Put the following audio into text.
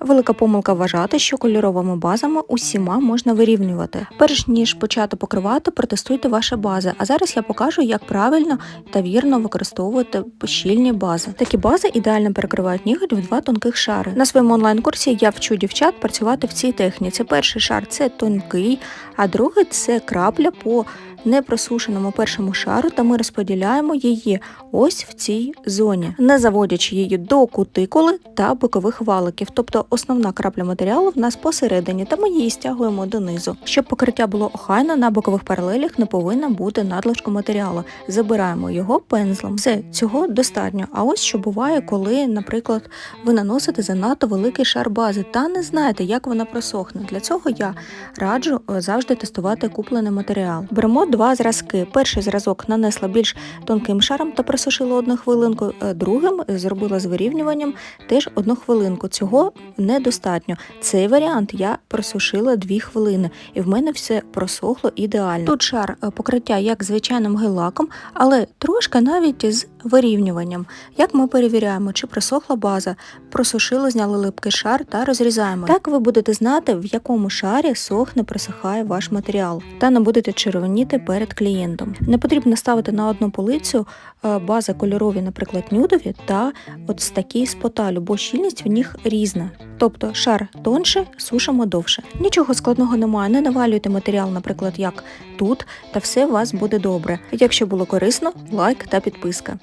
Велика помилка вважати, що кольоровими базами усіма можна вирівнювати. Перш ніж почати покривати, протестуйте ваші бази. А зараз я покажу, як правильно та вірно використовувати щільні бази. Такі бази ідеально перекривають ніготь в два тонких шари. На своєму онлайн-курсі я вчу дівчат працювати в цій техніці. Перший шар це тонкий, а другий це крапля по непросушеному першому шару, та ми розподіляємо її ось в цій зоні, не заводячи її до кутикули та бокових валиків. Тобто основна крапля матеріалу в нас посередині, та ми її стягуємо донизу. Щоб покриття було охайно, на бокових паралелях не повинна бути надлишку матеріалу. Забираємо його пензлем. Все, цього достатньо. А ось що буває, коли, наприклад, ви наносите занадто великий шар бази та не знаєте, як вона просохне. Для цього я раджу е, завжди тестувати куплений матеріал. Беремо два зразки. Перший зразок нанесла більш тонким шаром та просушила одну хвилинку. е, Другим зробила з вирівнюванням теж одну хвилинку. Цього недостатньо. Цей варіант я просушила дві хвилини, і в мене все просохло ідеально. Тут шар е, покриття як звичайним гель-лаком, але трошки навіть з вирівнюванням. Як ми перевіряємо, чи просохла база, просушили, зняли липкий шар та розрізаємо. Так ви будете знати, в якому шарі сохне, просихає ваш матеріал, та не будете червоніти перед клієнтом. Не потрібно ставити на одну полицю е, бази кольорові, наприклад, нюдові, та от такі з поталю, бо щільність в них різна. Тобто шар тонше, сушимо довше. Нічого складного немає, не навалюйте матеріал, наприклад, як тут, та все у вас буде добре. Якщо було корисно, лайк та підписка.